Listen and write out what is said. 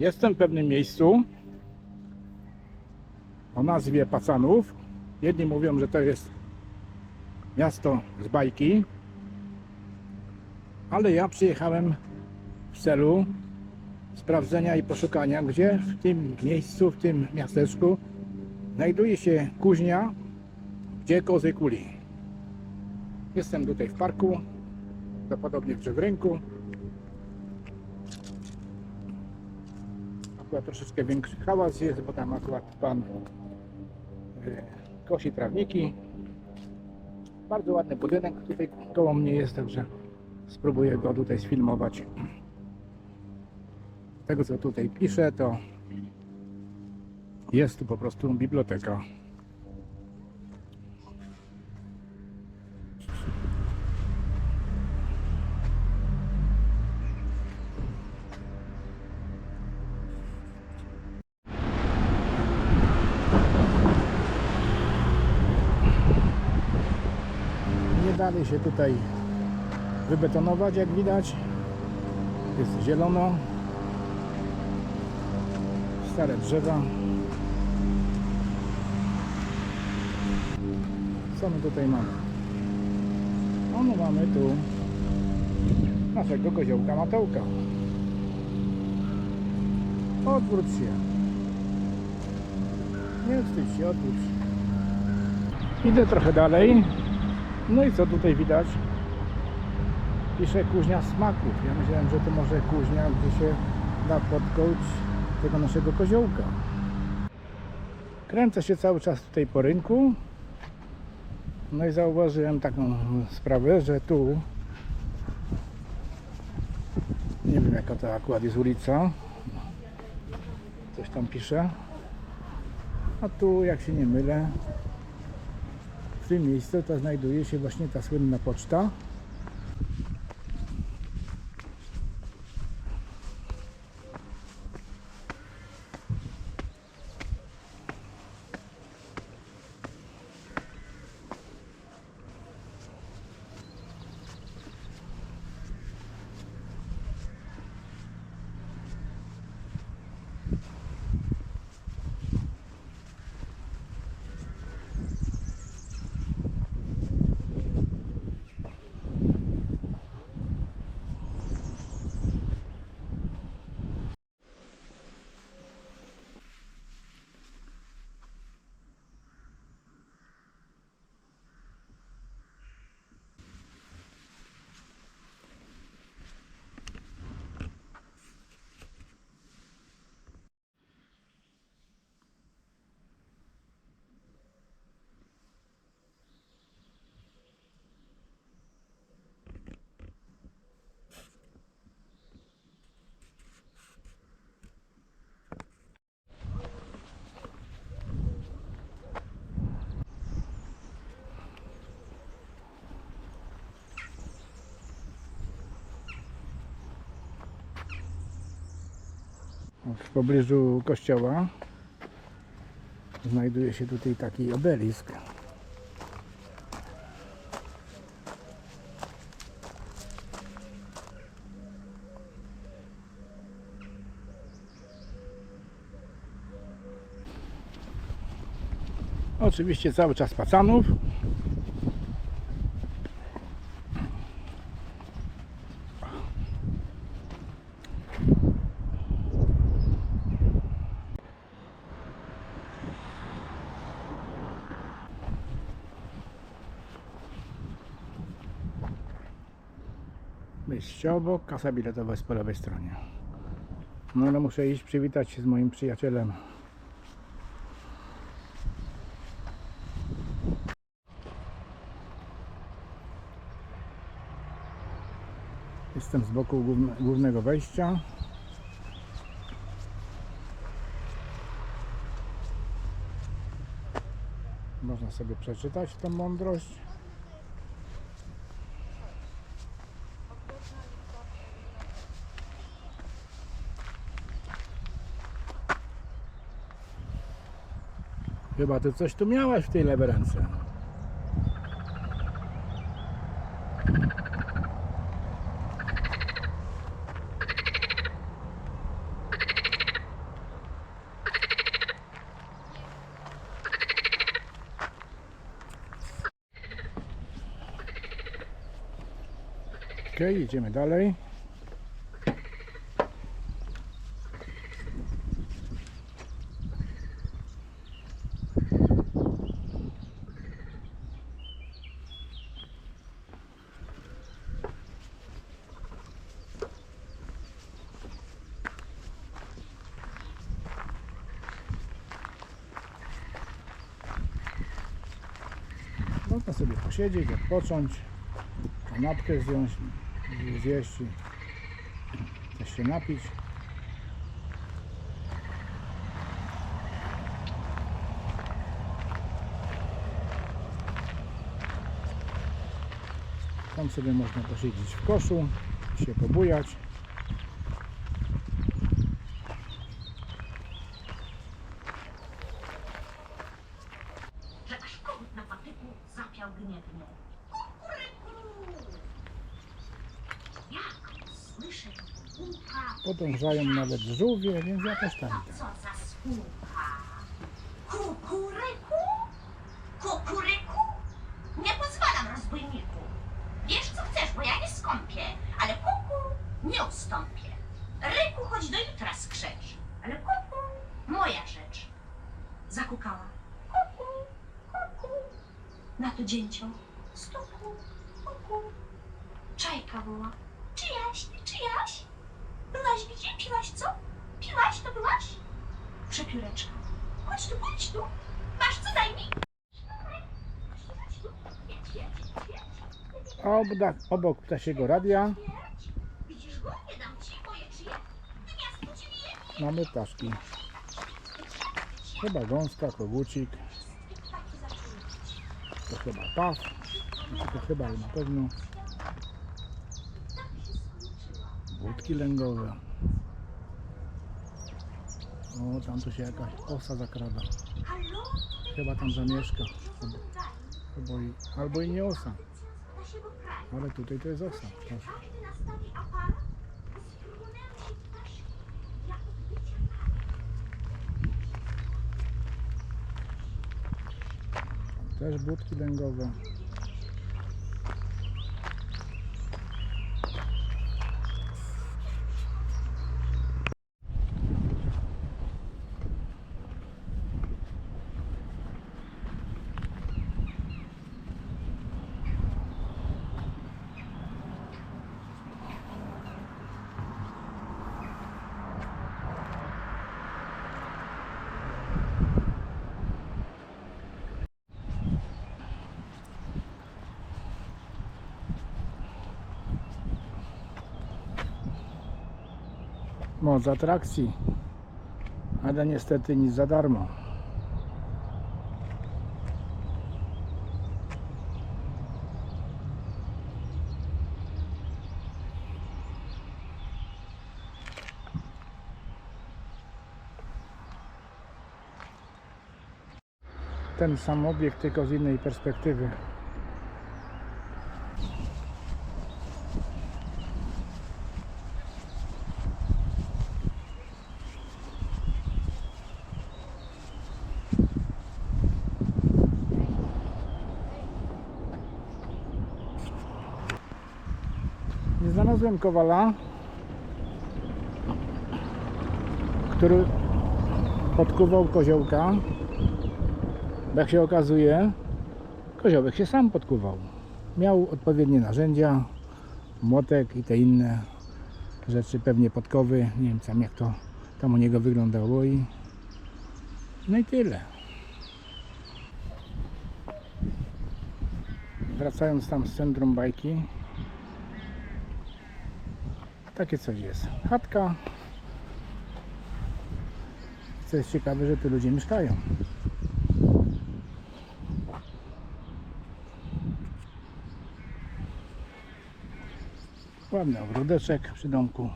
Jestem w pewnym miejscu o nazwie Pacanów. Jedni mówią, że to jest miasto z bajki, ale ja przyjechałem w celu sprawdzenia i poszukania, gdzie w tym miejscu, w tym miasteczku znajduje się kuźnia, gdzie kozy kuli. Jestem tutaj w parku, prawdopodobnie w rynku. Akurat troszeczkę większy hałas jest, bo tam akurat pan y, kosi trawniki. Bardzo ładny budynek tutaj koło mnie jest, także spróbuję go tutaj sfilmować. Z tego co tutaj piszę, to jest tu po prostu biblioteka. Dali się tutaj wybetonować, jak widać. Jest zielono. Stare drzewa. Co my tutaj mamy? No, mamy tu naszego koziołka Matełka. Odwróć się. Nie wstydź się, odwróć się. Idę trochę dalej. No i co tutaj widać? Pisze kuźnia smaków. Ja myślałem, że to może kuźnia, gdzie się da podkołć tego naszego koziołka. Kręcę się cały czas tutaj po rynku. No i zauważyłem taką sprawę, że tu nie wiem jaka to akurat jest ulica. Coś tam pisze. A tu, jak się nie mylę, w tym miejscu to znajduje się właśnie ta słynna poczta. W pobliżu kościoła znajduje się tutaj taki obelisk. Oczywiście cały czas pacanów. Wyjście obok, kasa biletowa jest po lewej stronie. No ale muszę iść przywitać się z moim przyjacielem. Jestem z boku główne- głównego wejścia. Można sobie przeczytać tą mądrość. Chyba ty coś tu miałaś w tej lewej ręce. No. Ok, idziemy dalej. Można sobie posiedzieć, odpocząć, kanapkę zjąć, zjeść i coś się napić. Tam sobie można posiedzieć w koszu, się pobujać. Gniewnie. Jak słyszę Podążają nawet żółwie, więc ja też tam a idę. co za spółka? Kukuryku? Kukuryku? Nie pozwalam, rozbójniku. Wiesz co chcesz, bo ja nie skąpię, ale kuku nie ustąpię. Ryku, choć do jutra skrzecz, ale kuku moja rzecz. Zakukała. Kuku, kuku. Na to dzięcioł. Stuku, kuku. Czajka woła. Czyjaś, nie czyjaś? Byłaś gdzie? Piłaś co? Piłaś to byłaś? Przepióreczka. Chodź tu, chodź tu. Masz co daj mi? Chodź tu, chodź tu. Jedź, jedź, jedź. A obok, ptasiego radia. Widzisz go? Nie dam ci moje czyje. Gniazdo ci wyjebie. mamy ptaszki. Chyba gąska, kogucik. Chyba paw, to chyba ale na pewno budki lęgowe. O, tam tu się jakaś osa zakrada. Chyba tam zamieszka. Albo i, albo i nie osa, ale tutaj to jest osa. Proszę. Każdy nastawi aparat, zrunęły się ptaszki, jak odbycia Tam też budki lęgowe. Moc atrakcji, ale niestety nic za darmo. Ten sam obiekt, tylko z innej perspektywy. Nie znalazłem kowala, który podkuwał koziołka. Jak się okazuje, koziołek się sam podkuwał. Miał odpowiednie narzędzia, młotek i te inne rzeczy, pewnie podkowy. Nie wiem sam jak to tam u niego wyglądało i no i tyle. Wracając tam z centrum bajki, takie coś jest. Chatka. Co jest ciekawe, że tu ludzie mieszkają. Ładny ogródeczek przy domku.